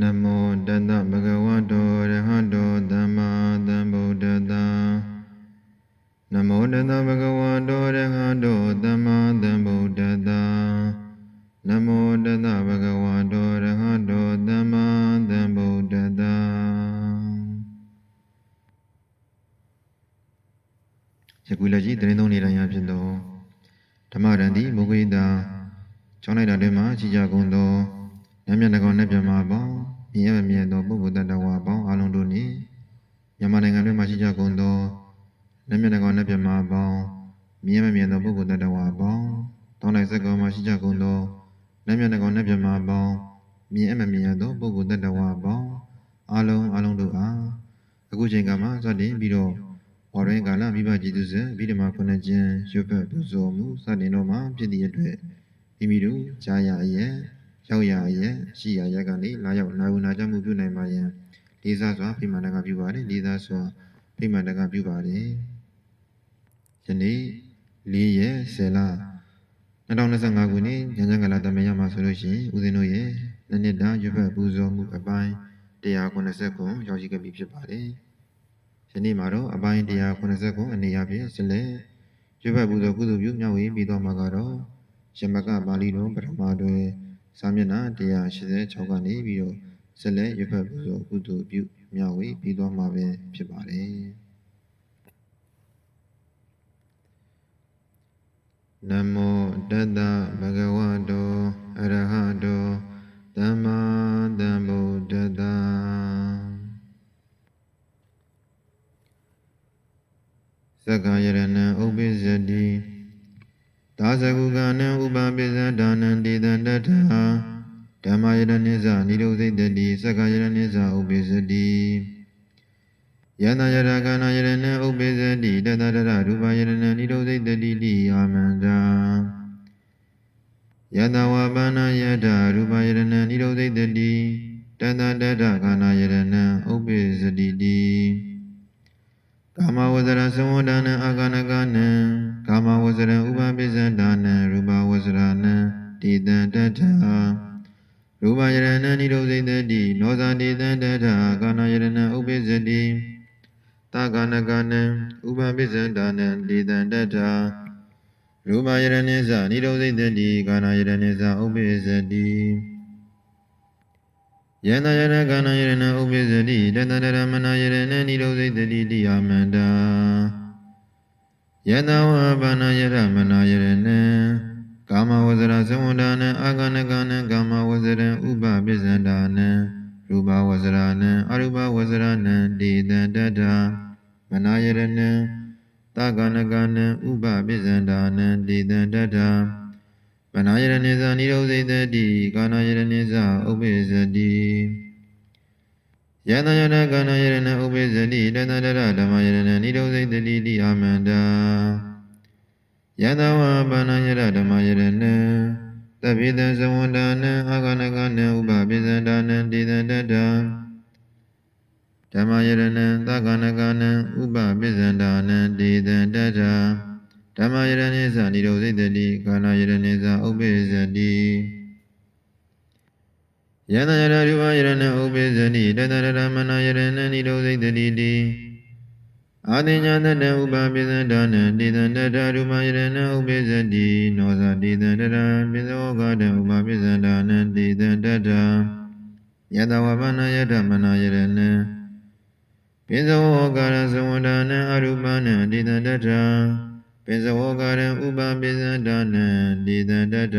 နမောတတဗုဒ္မျက်နှာကောင်နဲ့ပြမပေါင်းမြင်ရမမြင်သောပုဂ္ဂိုလ်တ attva ပေါင်းတောင်းလိုက်စက်ကောင်မှရှိကြကုန်သောညမျက်နှာကောင်နဲ့ပြမပေါင်းမြင်ရမမြင်သောပုဂ္ဂိုလ်တ attva ပေါင်းအလုံးအလုံးတို့အားအခုချိန်ကမှစတင်ပြီးတော့ဘော်ရင်ကာလမိဘကြည်သူစေပြီးတော့မှခုနှစ်ခြင်းရွတ်ဖက်ပူဇော်မှုစတင်တော့မှဖြစ်သည့်အတွက်မိမိတို့ကြားရအရဲ့ရောက်ရအရဲ့ရှိရရက်ကနေလာရောက်နာယူနာကြမှုပြုနိုင်ပါယံလေးစားစွာဖိမှန်တကပြုပါတယ်လေးစားစွာဖိမှန်တကပြုပါတယ် ယနေ့၄ရက်10လ2025ခုနှစ်ညဉ့်ညံကလာတမယမှာဆိုလို့ရှိရင်ဦးဇင်းတို့ရဲ့နှစ်နှစ်တာရွတ်ဖက်ပူဇော်မှုအပိုင်း190ခုရောက်ရှိခဲ့ပြီဖြစ်ပါတယ်ယနေ့မှာတော့အပိုင်း190ခုအနေအချင်းဆက်လက်ရွတ်ဖက်ပူဇော်ကုသိုလ်ပြုမျှဝေပြီးတော့မှာကတော့ယမကပါဠိတော်ပထမတွင်စာမျက်နှာ186ကနေပြီးတော့ဆက်လက်ရွတ်ဖက်ပူဇော်ကုသိုလ်ပြုမျှဝေပြီးတော့မှာပဲဖြစ်ပါတယ် နမောတတ္တဗဂဝတောအရဟတောသမ္မာသမ္ဗုဒ္ဓတ္တသက္ကာယရဏံဥပ္ပစ္စတိသာသကုကနံဥပပိစ္ဆဒါနံတေတံတထဓမ္မယရဏိသနိရောဓိတတိသက္ကာယရဏိသဥပ္ပိစ္စတိ ယန္တယရကနာယရဏံဥပ္ပိစ္စတိတတတရရူပယရဏံနိရောဓိတတိလိအာမန္တာယတဝပန္နယတရူပယရဏံနိရောဓိတတိတတတတကနာယရဏံဥပ္ပိစ္စတိတိကာမဝဇ္ဇရသဝဒနံအာကနကနံကာမဝဇ္ဇရံဥပပိစ္ဆဒါနံရူပဝဇ္ဇရနံတိတံတထရူပယရဏံနိရောဓိတတိနောဇာတိတံတထကာနာယရဏံဥပ္ပိစ္စတိ တာကနကနံဥပပိစ္ဆဒါနံတိတံတထရူပယရဏိသနိရောဓိတတိကာနာယရဏိသဥပ္ပိစ္စတိယန္တယရကနာယရဏဥပ္ပိစ္စတိတတတရမနာယရဏနိရောဓိတတိတိယမန္တာယတဝဘာနာယရမနာယရဏကာမဝဇ္ဇရသဝန္ဒနံအာဂနကနံကာမဝဇ္ဇရံဥပပိစ္ဆန္ဒာနံ ရူပဝဇ္ဇရနံအရူပဝဇ္ဇရနံတေတံတတမနာယရဏံတာဂနကနံဥပပိစ္ဆန္ဒာနံတေတံတတမနာယရဏိသနိရောဓိတတိကာနာယရဏိသဥပ္ပိစ္စတိယန္တယရကနာယရဏဥပ္ပိစ္စတိတတတရဓမ္မယရဏနိရောဓိတတိတိအာမန္တာယတဝပါဏယရဓမ္မယရဏ သဗ္ဗေတံသဝန္ဒာနံအာဂနကနံဥပပိစ္ဆန္ဒာနံတေတံတတဓမ္မယရဏံသက္ကနကနံဥပပိစ္ဆန္ဒာနံတေတံတတဓမ္မယရဏိသနိရောဓိတတိကာနာယရဏိသဥပ္ပိစ္စတိယန္တယရရူပယရဏဥပ္ပိစ္စတိတတရရမဏယရဏနိရောဓိတတိတိ အာတိညာတတဥပပိစ္ဆန္ဒာနံတေတံတတရူပယရဏဥပ္ပိစ္စတိနောဇာတေတံတတပိစ္ဆောဂတံဥပပိစ္ဆန္ဒာနံတေတံတတယတဝပနယတမနာယရဏံပိစ္ဆောဂရသဝန္ဒာနံအရူပနံတေတံတတပိစ္ဆဝကရံဥပပိစ္ဆန္ဒနံဒေတံတတ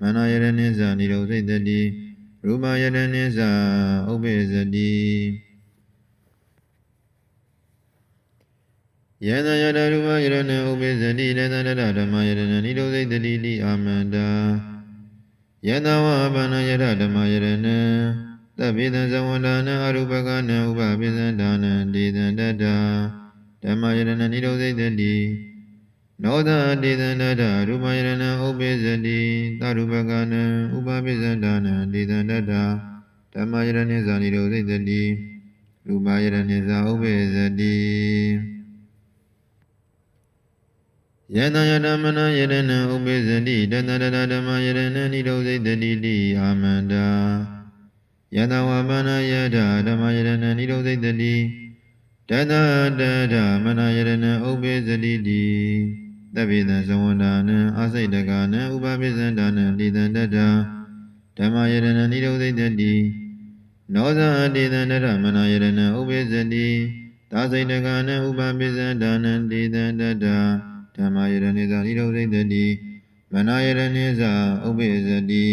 မနာယရဏိသနိရောဓိတတိရူပယရဏိသဥပ္ပိစ္စတိ ယန္တယတရူပယရဏဥပ္ပိစ္စတိလေသတတဓမ္မယရဏနိရောဓိတတိတိအာမန္တာယတဝဘာနာယရဓမ္မယရဏသဗ္ဗေသံသဝန္ဒနာအရူပကနံဥပပိစ္ဆန္ဒနံဒေတံတတဓမ္မယရဏနိရောဓိတတိနောသတေသန္တတရူပယရဏဥပ္ပိစ္စတိသရူပကနံဥပပိစ္ဆန္ဒနံဒေသန္တတဓမ္မယရဏိဇာနိရောဓိတတိရူပယရဏိဇာဥပ္ပိစ္စတိ ယတယတမနယရဏဥပ္ပိစ္စတိတတတဓမ္မယရဏနိရောဓိတတိတိအာမန္တာယယတဝမနာယထာဓမ္မယရဏနိရောဓိတတိတတတထမနာယရဏဥပ္ပေသတိတိသဗ္ဗေသံသဝန္ဒာနံအာစိတ်တကနံဥပပိသန္ဒာနံလိတံတတဓမ္မယရဏနိရောဓိတတိနောဇာတိတံတထမနာယရဏဥပ္ပေသတိသာစိတ်တကနံဥပပိသန္ဒာနံလိတံတတ ဓမ္မယရဏိသနိရောဓိတတိမနာယရဏိသဥပ္ပေသတိ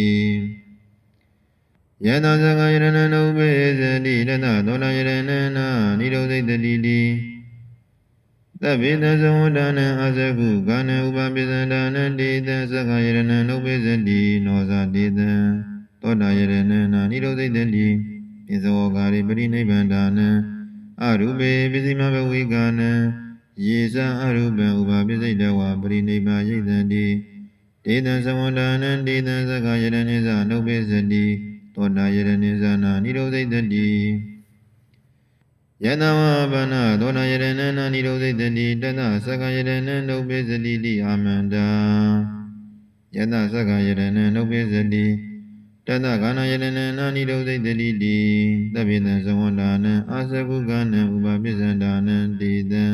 ယတသကယရဏနုပေသတိတတသောတယရဏနာနိရောဓိတတိတိသဗ္ဗေသဇဝန္ဒနံအဇကုကာနဥပပိသန္ဒနံတေတံသကယရဏနုပေသတိနောဇာတေတံသောတယရဏနာနိရောဓိတတိပိဇဝကာရိပရိနိဗ္ဗန္ဒနံအရူပေပစ္စည်းမဘဝိကာနံ ယေဇအရူပံဥပပိစိတဝါပရိနိဗ္ဗာယိတံတိတေတံသဝန္ဒနံတေတံသကယရဏိသနုပေသတိသောတာယရဏိဇာနာနိရောဓိတတိယတဝဘာနာသောတာယရဏနာနိရောဓိတတိတတသက္ကယရဏနုပိစတိတိအာမန္တာယတသက္ကယရဏနုပိစတိတတကာနာယရဏနာနိရောဓိတတိတိသဗ္ဗေတံသဝန္တာနံအာသကုကနံဥပပိစ္ဆန္ဒာနံတေတံ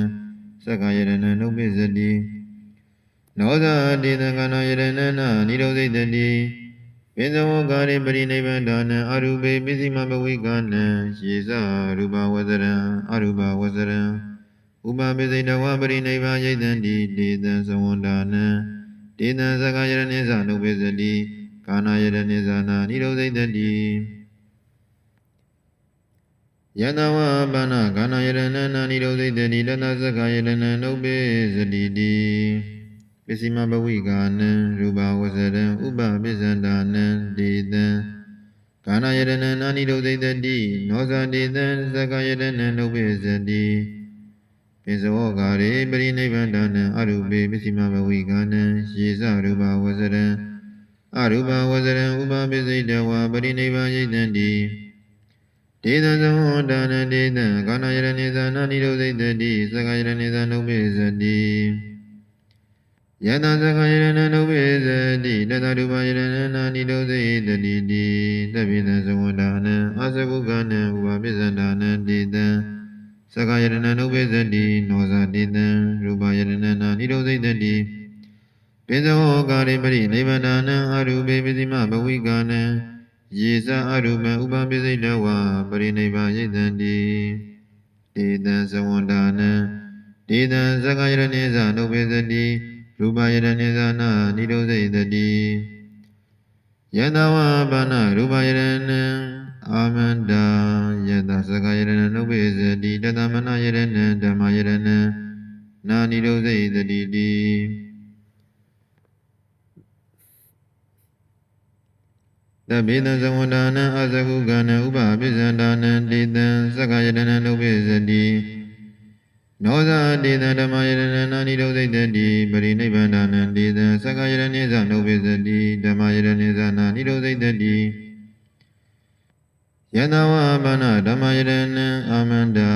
သက္ကယရဏနုပိစတိနောဇာတေတံကာနာယရဏနာနိရောဓိတတိပိဇဝကာရိပရိနိဗ္ဗာန်ဒါနံအရူပေပစ္စည်းမဘဝိကနံယေဇရူပဝဇရံအရူပဝဇရံဥပပိစိတဝပရိနိဗ္ဗာန်ယိတံတိတေတံသဝန္တာနံတေတံသကယရဏိသနုပိစတိကာနာယရဏိသနာနိရောဓိတတိ ယတဝဘာနာကာနာယရဏနာနိရောဓိတတိတတသကယရဏနုပိစတိတိပစ္စည်းမဘဝိကာနံရူပဝဇရံဥပပိစ္ဆန္ဒာနံဒေတံကာနာယရဏနာနိဒုသိတတိနောဇာဒေတံသက္ကယရဏနုပိစတိပိစဝောကာရေပရိနိဗ္ဗန္ဒနံအရူပေပစ္စည်းမဘဝိကာနံယေဇရူပဝဇရံအရူပဝဇရံဥပပိစိတဝါပရိနိဗ္ဗာယိတံတိ ဒေသသဝန္ဒနံဒေတံကာနာယရဏိသနာနိဒုသိတတိသက္ကယရဏိသနုပိစတိယတသကယရဏနုပိသတိတတရူပယရဏနာနိဒုသေတတိတိသဗ္ဗေသသဝန္ဒာနံအာသကုကနံဥပပိစ္ဆန္ဒာနံတေတံသကယရဏနုပိသတိနောဇာတေတံရူပယရဏနာနိဒုသေတတိပိဇဝောကာရိပရိနိဗ္ဗာနနံအရူပေပစ္စည်းမဘဝိကာနံ ယေဇအရူပံဥပပိစိတဝါပရိနိဗ္ဗာယိတံတိတေတံသဝန္ဒာနံတေတံသကယရဏိသနုပိသတိရူပယရဏိသနာနိရောဓိတတိယတဝဘာနာရူပယရဏံအာမန္တာယတသကယရဏနုပိစတိတတမနယရဏံဓမ္မယရဏံနာနိရောဓိတတိတိ တဗေတံသဝန္ဒာနံအသကုကနံဥပပိစ္ဆန္ဒာနံတေတံသက္ကယရဏနုပိစတိနောဇာတေတံဓမ္မယရဏနာနိရောဓိတတိပရိနိဗ္ဗာန်နံတေတံသက္ကယရဏိသနုပိစတိဓမ္မယရဏိသနာနိရောဓိတတိယတဝဘာနာဓမ္မယရဏံအာမန္တာ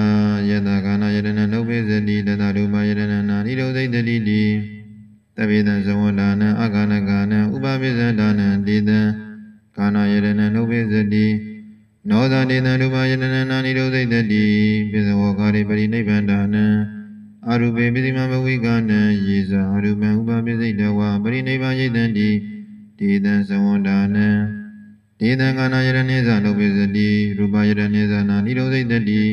ယတကာနာယရဏနုပိစတိတတရူပယရဏနာနိရောဓိတတိတိတဗေတံသဝန္ဒာနံအာဂနကာနံဥပပိစ္ဆန္ဒာနံတေတံ ကာနာယရဏနုပိစတိနောဇာတေတံရူပယတနာနာနိရောဓိတတိပိစဝောကာရိပရိနိဗ္ဗန္ဒာနံအရူပေပိစိမဘဝိကနံယေဇာအရူပံဥပပိစိတဝါပရိနိဗ္ဗာယိတံတိတေတံသဝန္ဒာနံတေတံကာနာယရဏိဇာနုပိစတိရူပယရဏိဇာနာနိရောဓိတတိ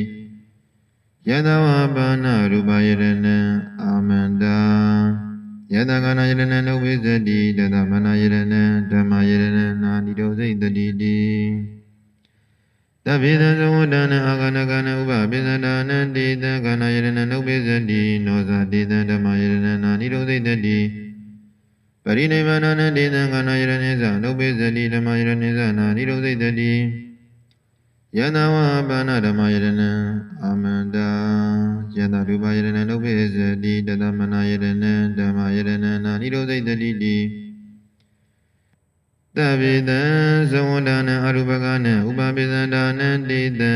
ယတဝပါဏရူပယရဏံအာမန္တာ ယတကာနာယရဏနုပိစတိတသမနာယရဏံဓမ္မယရဏနာနိရောဓိတတိတိတဗ္ဗေသသဝတ္တနအာဂနကနဥပပိစ္ဆန္ဒာနံတေတံခန္ဓာယရဏနုပိစ္ဆတိနောဇာတေတံဓမ္မယရဏနာနိရောဓိတတိပရိနိဗ္ဗာနနံတေတံခန္ဓာယရဏိသနုပိစ္ဆတိဓမ္မယရဏိသနာနိရောဓိတတိ ယတဝပါဏဓမ္မယရဏံအာမန္တာယတရူပယရဏနုပိစ္ဆတိတတမနာယရဏံဓမ္မယရဏနာနိရောဓိတတိတိတဗေတံသဝန္ဒနံအရူပကနံဥပပိသန္ဒာနံတေတံ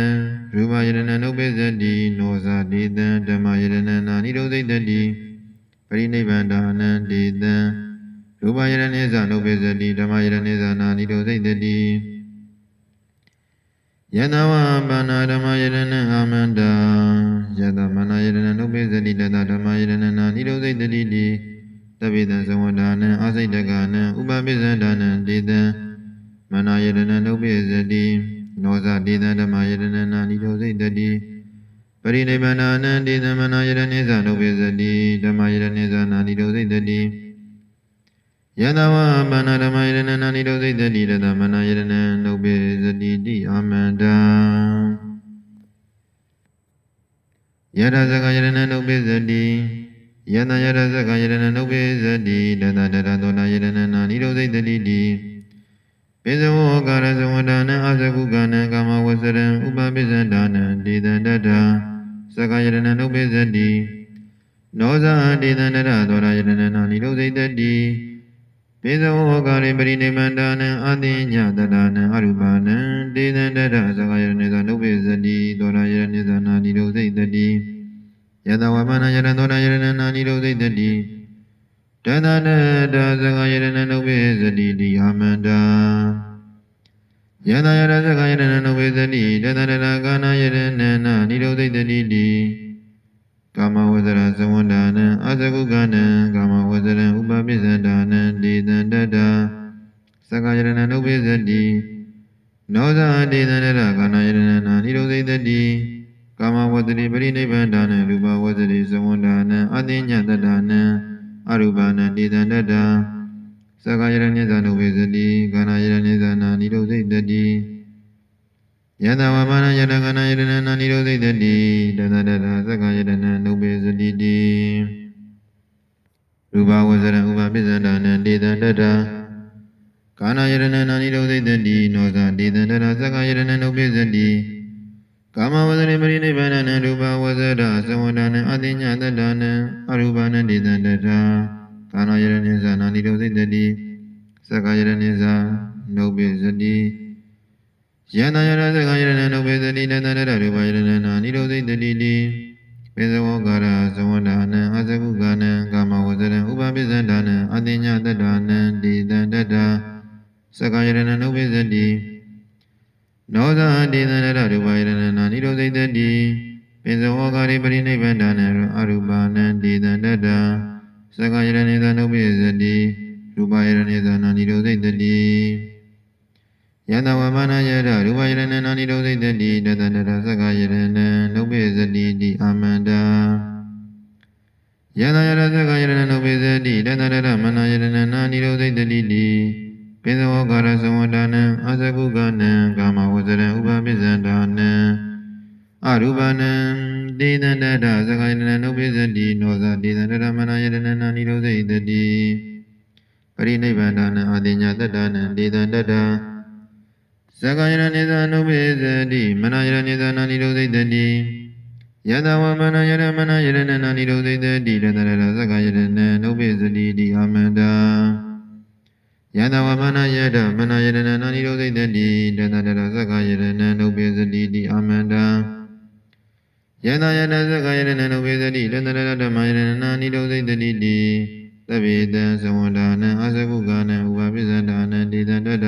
ရူပယရဏနုပိစတိနောဇာတေတံဓမ္မယရဏနာနိရောဓိတတိပရိနိဗ္ဗန္ဒာနံတေတံရူပယရဏိဇာနုပိစတိဓမ္မယရဏိဇာနာနိရောဓိတတိ ယယတဝပါဏဓမ္မယရဏအာမန္တာယတမနာယရဏနုပိသတိတတဓမ္မယရဏနာနိရောဓိတတိတိတပိတံသဝန္ဒာနံအာစိတ်တကနံဥပပိစ္ဆန္ဒနံဒေတံမနာယရဏနုပိသတိနောဇဒေတံဓမ္မယရဏနာနိရောဓိတတိပရိနိဗ္ဗာနံဒေတံမနာယရဏိသနုပိသတိဓမ္မယရဏိသနာနိရောဓိတတိ ယတဝပါဏဓမ္မယရဏနာနိရောဓိတတိရတမနာယရဏနုပိသတိတိအာမန္တာယရဇကယရဏနုပိသတိယတယရဇကယရဏနုပိသတိတတတတသောနာယရဏနာနိရောဓိတတိတိပိဇဝောကာရဇဝန္ဒနံအာဇကုကနံကာမဝဆရံဥပပိစ္ဆန္ဒနံဒေတံတတသကယရဏနုပိသတိနောဇာဒေတံတတသောနာယရဏနာနိရောဓိတတိပိ ဇဝောကာရိပရိနိဗ္ဗာန်နံအတိညတတနံအရူပနံဒေတံတတသကယရဏေသနုပိသတိသောနာယရဏေသနာနိရောဓိတတိယတဝမနယရသောနာယရဏနာနိရောဓိတတိတသနတသကယရဏနုပိသတိတိအာမန္တာယတယရသကယရဏနုပိသတိတသနတကာနာယရဏနာနိရောဓိတတိတိ ကာမဝဇ္ဇရသဝန္ဒာနံအသကုကနံကာမဝဇ္ဇရံဥပပိစ္ဆန္ဒာနံဒေတံတတ္တသကယရဏနုပိသတိနောဇာဒေတံတတကာနာယရဏနာနိရောဓိတတိကာမဝတ္တိပရိနိဗ္ဗာန်ဒါနံရူပဝတ္တိသဝန္ဒာနံအတိညတတ္တနံအရူပနံဒေသန္တတ္တသက္ကာယရဏိသနုဝေသတိကာနာယရဏိသနာနိရောဓိတတိ ယတဝမနယတကနာယရဏနာနိရောဓိတတိတတတတသက္ကာယရဏနုဝေသတိတိရူပဝဇ္ဇရံဥပပိစ္ဆန္ဒနံဒေသန္တတ္တကာနာယရဏနာနိရောဓိတတိနောဇဒေသန္တတ္တသက္ကာယရဏနုဝေသတိကာမဝဇ္ဇရိပရိနိဗ္ဗာန်နံရူပဝဇ္ဇရသဝန္ဒနံအတိညာတတ္တနံအရူပနံဒေသန္တထာကာနယရဏိဇာနာနိရောဓိတတိသက္ကယရဏိဇာနုပိစတိ ယန္တယရသက္ကယရဏနုပိစတိတတတရရူပယရဏနာနိရောဓိတတိတိပေဇဝကာရသဝန္ဒနံအဇကုကနံကာမဝဇ္ဇရံဥပပိစ္ဆန္ဒနံအတိညာတတ္တနံဒေသန္တထာသက္ကယရဏနုပိစတိနောဇာတိသန္တရရူပယရဏနာနိရောဓိတတိပိဇဝကာရိပရိနိဗ္ဗာန်နံအရူပနံတိသန္တတသကယရဏေသနုပိစတိရူပယရဏေသနာနိရောဓိတတိ ယတဝမနာယရရူပယရဏနာနိရောဓိတတိတတန္တရသကယရဏနုပိစတိတိအာမန္တာယတယရသကယရဏနုပိစတိတတန္တရမနာယရဏနာနိရောဓိတတိတိပိသဝကာရသဝန္ဒနံအသကုကနံကာမဝဇ္ဇရံဥပပိစ္ဆန္ဒနံအရူပနံဒေသန္တတသခိုင်နံနုပိစတိနောဇဒေသန္တရမနာယတနနာနိရောဓိတတိပရိနိဗ္ဗာန်နံအာတိညာတတ္တနံဒေသန္တတ သခိုင်ရဏိသနုပိစတိမနာယရဏိသနာနိရောဓိတတိယတဝမနာယရမနာယရဏနာနိရောဓိတတိတတရသခိုင်ရဏနုပိစတိတိအာမန္တာယန္တဝမနယတမနယရဏနာနိရောဓိတတိတတတရသက္ကယရဏနုပိစတိတိအာမန္တယန္တယတသက္ကယရဏနုပိစတိတတတရဓမ္မယရဏနာနိရောဓိတတိတိသဗ္ဗေတံသဝန္ဒာနံအသကုကနံဥပပိစ္ဆန္ဒာနံဒေတံတတ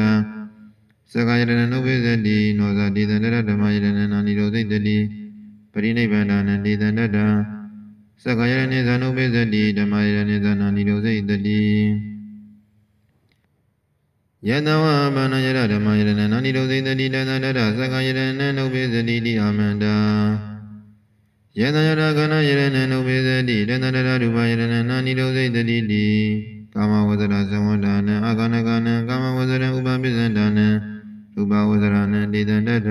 သက္ကယရဏနုပိစတိနောဇဒေတံတရဓမ္မယရဏနာနိရောဓိတတိပရိနိဗ္ဗာန်နံဒေတံတတသက္ကယရဏေသနုပိစတိဓမ္မယရဏေသနာနိရောဓိတတိယတဝဘာနာယရဓမ္မယရဏနာနိရောဓိတတိတသန္တရသက္ကယရဏနုပိစတိတိအာမန္တာယတယရကနာယရဏနုပိစတိတသန္တရရူပယရဏနာနိရောဓိတတိတိကာမဝဇ္ဇရသဝန္ဒာနံအာကနကနံကာမဝဇ္ဇရဥပပိစ္ဆန္ဒာနံ ရူပဝဇ္ဇရနံဒေသန္တတ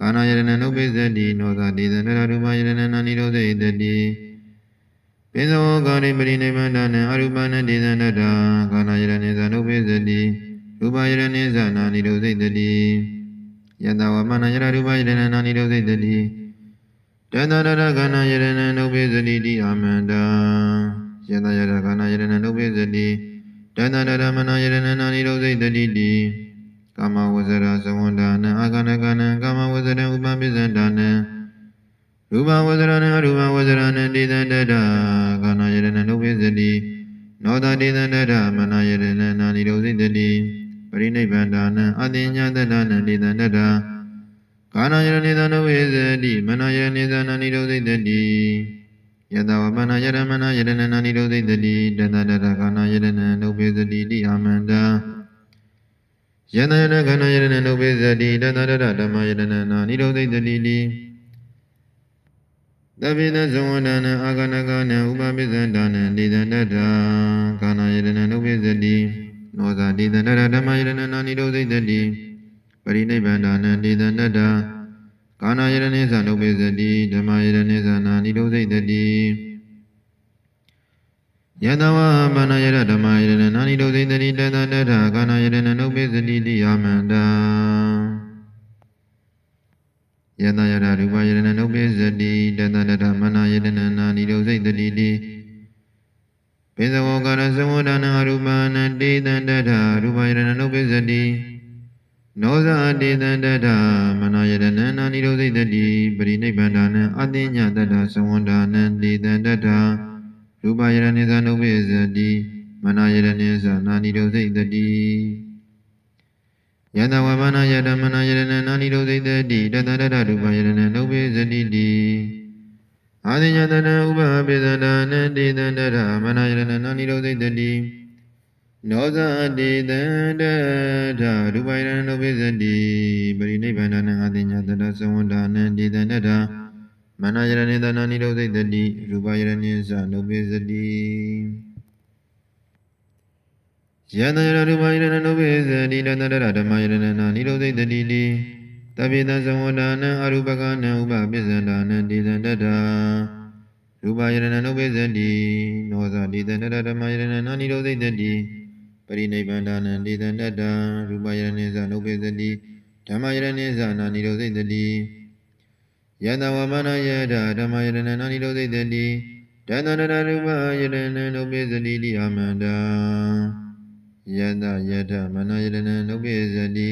ကာနာယရဏနုပိစတိနောသဒေသန္တရရူပယရဏနာနိရောဓိတတိပိဇဝကာရိပရိနိဗ္ဗာန်နံအရူပနဒေသနတကာနာယရဏေသနုပိစတိရူပယရဏေသနာနိရောဓိတတိယတဝမနယရရူပယရဏနာနိရောဓိတတိတန္တရရကာနာယရဏနုပိစတိတိအာမန္တာယတယရကာနာယရဏနုပိစတိတန္တရရမနယရဏနာနိရောဓိတတိတိ ကာမဝဇ္ဇရာသဝန္ဒာနံအာကနကနံကာမဝဇ္ဇရံဥပပိစ္ဆန္ဒာနံရူပဝဇ္ဇရဏရူပဝဇ္ဇရဏဒေသန္တတကာနာယရဏနုပိစတိနောတဒေသန္တတမနာယရဏနာနိရောဓိတတိပရိနိဗ္ဗာန်ဒါနံအတိညာတတနံဒေသန္တတသကာနာယရနေသနဝေဇတိမနာယရနေသနာနိရောဓိတတိယတဝမနာယရမနာယရဏနာနိရောဓိတတိတတတတကာနာယရဏနုပေသတိတိအာမန္တာ ယတယတကာနာယရဏနုပေသတိတတတတဓမ္မယရဏနာနိရောဓိတတိတိသဗ္ဗေသဇဝန္ဒနာအာဂနကနဥပပိသန္ဒနာဒေသန္တတာကာနာယရဏနုပေသတိနောဇာဒေသန္တရဓမ္မယရဏနာနိရောဓိတတိပရိနိဗ္ဗာန်နံဒေသနတ္တကာနာယရဏိသနုပ္ပေသတိဓမ္မယရဏိသနာနိရောဓိတတိ ယတဝမနာယရဓမ္မယရဏနာနိရောဓိတတိတတတထကာနာယရဏနုပ္ပေသတိတိယမန္တာယတယရရူပယရဏနုပ္ပေသတိတတတထမနာယရဏနာနိရောဓိတတိတိပိသဝကာရသဝဒနာအရူပနံတေတန္တထရူပယရဏနုပ္ပေသတိနောဇာတေတန္တထမနာယရဏနာနိရောဓိတတိပရိနိဗ္ဗာန်နံအတိညာတတ္တသဝန္ဒာနံတေတန္တထ ရူပယရဏိသနုပ္ပေဇတိမနာယရဏိသနာနိရောဓိတတိယတဝမနာယတမနာယရဏနာနိရောဓိတတိတတတတရူပယရဏနုပ္ပေဇတိတိအာတိညာတတဥပပိသဒာနံတေတန္တထမနာယရဏနာနိရောဓိတတိနောဇာတိတန္တထရူပယရဏုပိစတိပရိနိဗ္ဗာန်နံအတိညာတတသဝန္ဒာနံတိတန္တထ မနယရဏေတနာနိရောဓိတတိရူပယရဏိသနုပိစတိယတယရရူပယရဏနုပိစတိတန္တထဓမ္မယရဏနာနိရောဓိတတိလိတပိတသဝန္ဒာနံအရူပကနံဥပပိစ္ဆန္ဒာနံတိတန္တထရူပယရဏနုပိစတိနောဇာတိတန္တထဓမ္မယရဏနာနိရောဓိတတိပရိနိဗ္ဗာန်နံဒေသန္တတံရူပယရဏိသနုပ္ပေသတိဓမ္မယရဏိသနာနိရောဓိတတိ ယတဝမနယတဓမ္မယရဏနာနိရောဓိတတိတန္တရရူပယရဏနုပ္ပေသတိတိအမန္တယတယတမနယရဏနုပ္ပေသတိ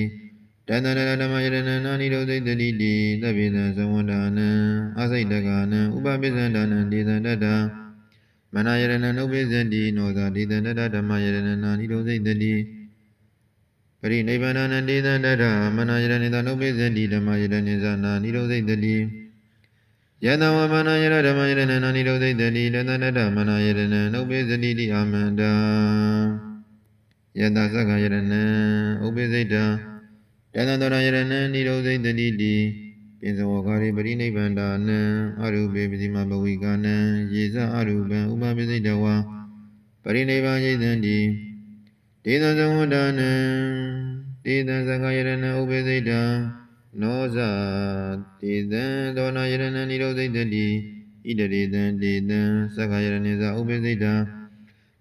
တန္တရဓမ္မယရဏနာနိရောဓိတတိတိသဗ္ဗေသံသဝန္ဒာနံအစိတ်တကနံဥပပိစ္ဆန္ဒနံဒေသန္တတံမနာယရဏနုပ္ပိသတိနောသာဒေသန္တတဓမ္မယရဏနာနိရောဓိတတိ ပရိနိဗ္ဗာန်နံဒေသန္တတမနာယရဏိတနုပ္ပိသတိဓမ္မယရဏိသနာနိရောဓိတတိယတဝမနာယရဓမ္မယရဏနာနိရောဓိတတိတသန္တတမနာယရဏနုပ္ပိသတိတိအာမန္တာယတသက္ခယရဏဥပ္ပိစိတံတသန္တရယရဏနိရောဓိတတိတိပိဇဝကာရိပရိနိဗ္ဗန္ဒာနံအရူပေပတိမဘဝိကနံယေဇအရူပံဥပပိစိတဝါပရိနိဗ္ဗာန်ယိသံတိ ဒေသသဝန္ဒာနံဒေသသကယရဏဥပပိစိတံနောဇာဒေသံသောနာယရဏနိရောဓိတတိဣတရေသံဒေသံသကယရဏိဇဥပပိစိတံ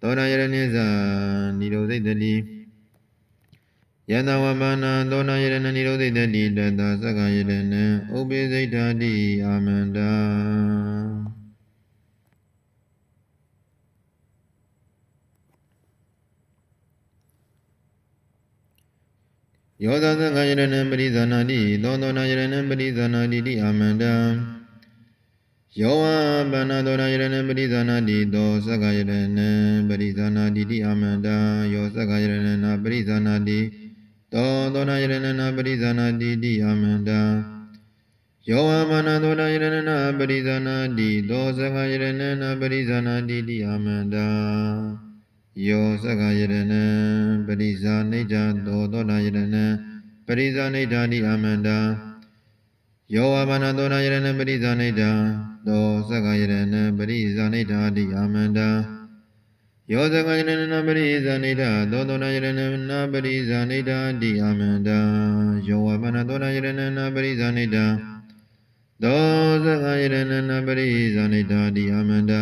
သောနာယရဏိဇနိရောဓိတတိယတဝမနာသောနာယရဏနိရောဓိတတိတတသက္ကယရဏံဥပိစိတ်ဓာတိအာမန္တာ ယောသသက္ကယရဏံပရိဇာနာတိသောသောနာယရဏံပရိဇာနာတိတိအာမန္တံယောဝပန္နသောနာယရဏံပရိဇာနာတိသောသက္ကယရဏံပရိဇာနာတိတိအာမန္တံယောသက္ကယရဏံနာပရိဇာနာတိသောသောနာယရဏနာပရိဇာနာတိတိအာမန္တံယောဝမနသောနာယရဏနာပရိဇာနာတိသောသက္ကယရဏနာပရိဇာနာတိတိအာမန္တံ ယောသက္ကယရဏပရိဇာနိဋ္ဌသောသောနာယရဏပရိဇာနိဋ္ဌာတိအာမန္တံယောဝမနသောနာယရဏပရိဇာနိဋ္ဌသောသက္ကယရဏပရိဇာနိဋ္ဌာတိအာမန္တံယောသကယရဏနာပရိဇာနိဒာသောတောနာယရဏနာပရိဇာနိဒာတိအာမန္တာယောဝမနသောနာယရဏနာပရိဇာနိဒာသောသကယရဏနာပရိဇာနိဒာတိအာမန္တာ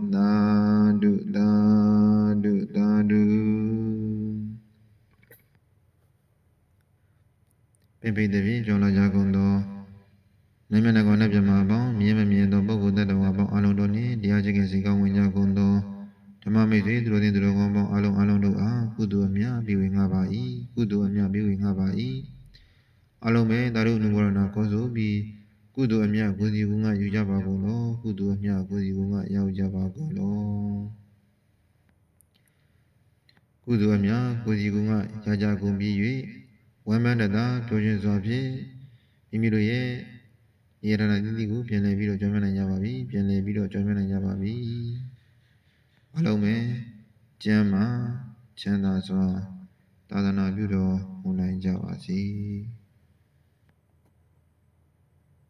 ပိပိတပိကြောင့်လာကြကုန်သောနမနကောနပြမပေါင်းမြင်မမြင်သောပုဂ္ဂိုလ်တ attva ပေါင်းအလုံးတို့နှင့်တရားကျင့်စဉ်ကောင်းဝင်ကြကုန်သောဓမ္မမိတ်ဆွေသူတို့သည်သူတို့ကောင်းပေါင်းအလုံးအလုံးတို့အားကုသိုလ်အမြတ်ပြုဝင်ငါပါ၏ကုသိုလ်အမြတ်ပြုဝင်ငါပါ၏အလုံးပဲသာရုဏုဘောရဏကောဆိုပြီးကုသိုလ်အမြတ်ကိုယ်စီကုငါယူကြပါကုန်လောကုသိုလ်အမြတ်ကိုယ်စီကုငါရောက်ကြပါကုန်လောကုသိုလ်အမြတ်ကိုယ်စီကုငါရကြကုန်ပြီး၍ ဝမ်းမန္တတာပြောခြင်းစွာဖြင့်မိမိတို့ရဲ့ဒီရတနာတိတိကိုပြန်လည်ပြီးတော့ကြောင်းမြနိုင်ကြပါပြီပြန်လည်ပြီးတော့ကြောင်းမြနိုင်ကြပါပြီအလုံးပဲကျမ်းမာချမ်းသာစွာသာသနာပြုတော်မူနိုင်ကြပါစေ